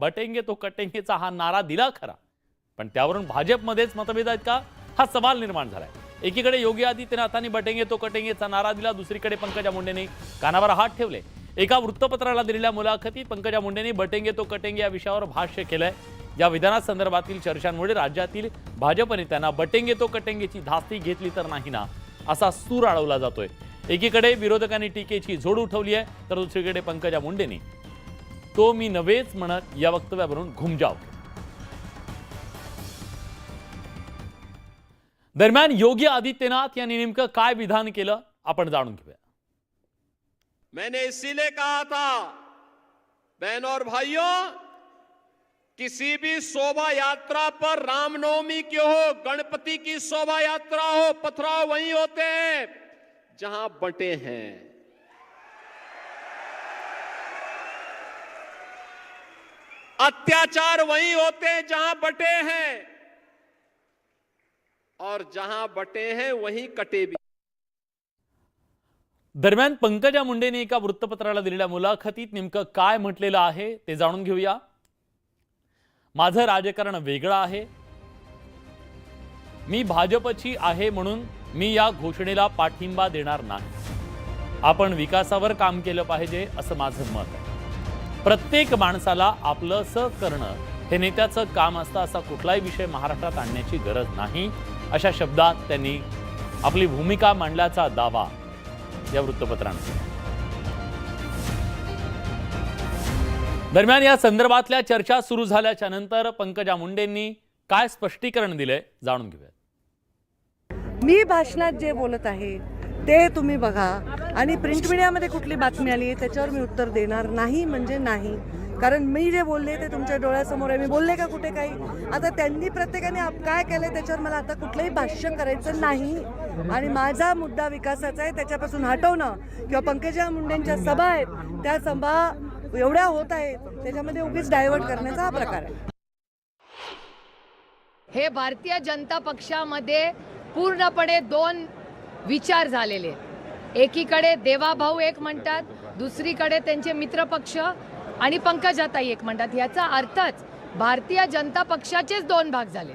बटेंगे तो कटेंगेचा हा नारा दिला खरा. पण त्यावरून भाजपमध्येच मतभेद आहेत का? हा सवाल निर्माण झालाय. एकीकडे योगी आदित्यनाथांनी बटेंगे तो कटेंगेचा नारा दिला दुसरीकडे पंकजा मुंडेंनी कानावर हात ठेवले. एका वृत्तपत्राला दिलेल्या मुलाखतीत पंकजा मुंडेंनी बटेंगे तो कटेंगे या विषयावर भाष्य केलंय. या विधानासंदर्भातील चर्चांमुळे राज्यातील भाजप नेत्यांना बटेंगे तो कटेंगेची धास्ती घेतली तर नाही ना असा सूर अडवला जातोय. एकीकडे विरोधकांनी टीकेची झोड उठवली आहे तर दुसरीकडे पंकजा मुंडेंनी तो मी नव्हेच म्हणत, या वक्तव्यावरून घुमजाव. दरम्यान योगी आदित्यनाथ यांनी नेमकं काय विधान केलं, आपण जाणून घेऊया मैंने इसीलिए कहा था, बहन और भाइयों, किसी भी शोभा यात्रा पर रामनवमी की हो, गणपति की शोभा यात्रा हो, पथराव वहीं होते हैं, जहाँ बटे हैं अत्याचार वहीं होते हैं जहां बटे हैं। और जहां बटे हैं वहीं कटे भी। दरम्यान पंकजा मुंडेंनी एका वृत्तपत्राला दिलेल्या मुलाखतीत नेमकं काय म्हटलेलं आहे ते जाणून घेऊया. माझं राजकारण वेगळं आहे. मी भाजपची आहे म्हणून मी या घोषणेला पाठिंबा देणार नाही. आपण विकासावर काम केलं पाहिजे असं माझं मत आहे. प्रत्येक माणसाला आपलंसं करणं हे नेत्याचं काम असतं असा कुठलाही विषय महाराष्ट्रात आणण्याची गरज नाही अशा शब्दात त्यांनी आपली भूमिका मांडल्याचा दावा या वृत्तपत्रानं केला. दरम्यान या संदर्भातल्या चर्चा सुरू झाल्याच्यानंतर पंकजा मुंडेंनी काय स्पष्टीकरण दिलंय जाणून घेऊया मी भाषणात जे बोलत आहे ते तुम्ही बघा. आणि प्रिंट मीडियामध्ये कुठली बातमी आली आहे त्याच्यावर मी उत्तर देणार नाही म्हणजे नाही. कारण मी जे बोलले ते तुमच्या डोळ्यासमोर आहे. मी बोलले का कुठे काही? आता त्यांनी प्रत्येकाने आप- काय केलंय त्याच्यावर मला आता कुठलंही भाष्य करायचं नाही. आणि माझा मुद्दा विकासाचा आहे त्याच्यापासून हटवणं. किंवा पंकजा मुंडेंच्या सभा आहेत त्या सभा एवढ्या होत आहेत त्याच्यामध्ये उगीच डायव्हर्ट करण्याचा हा प्रकार आहे. हे भारतीय जनता पक्षामध्ये पूर्णपणे दोन विचार झालेले. एकीकडे देवाभाऊ एक म्हणतात दुसरीकडे त्यांचे मित्रपक्ष आणि पंकजाताई एक म्हणतात. याचा अर्थच भारतीय जनता पक्षाचेच दोन भाग झाले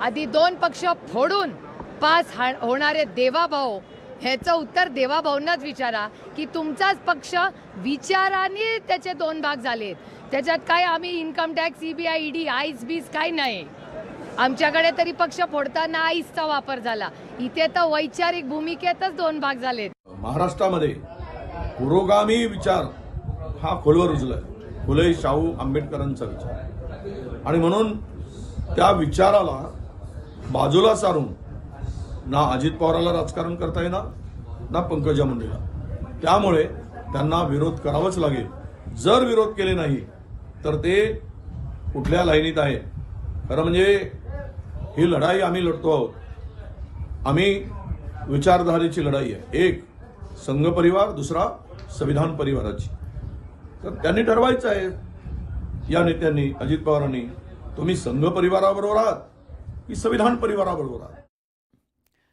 आधी दोन पक्ष फोडून पास होणारे देवाभाऊ ह्याचं उत्तर देवाभाऊंनाच विचारा की तुमचाच पक्ष विचाराने त्याचे दोन भाग झालेत. त्याच्यात काय आम्ही income tax E B I E D ice बीस काय नाही. आमच्याकडे तरी पक्ष फोडताना आईसचा वापर झाला. इथे तर वैचारिक भूमिकेतच दोन भाग झाले महाराष्ट्रामध्ये पुरोगामी विचार हा खोलवर रुजलाय. फुले शाहू आंबेडकरांचा विचार. आणि म्हणून त्या विचाराला बाजूला सारून ना अजित पवाराला राजकारण करता येणार ना पंकजा मुंडेला. त्यामुळे त्यांना विरोध करावाच लागेल. जर विरोध केले नाही तर ते कुठल्या लाईनीत आहे खरं म्हणजे ही लढाई आम्ही लढतो आहोत. आम्ही विचारधारेची लढाई आहे. एक संघ परिवार दुसरा संविधान परिवाराची. तर त्यांनी ठरवायचं आहे. या नेत्यांनी अजित पवारांनी तुम्ही संघ परिवाराबरोबर आहात की संविधान परिवाराबरोबर आहात?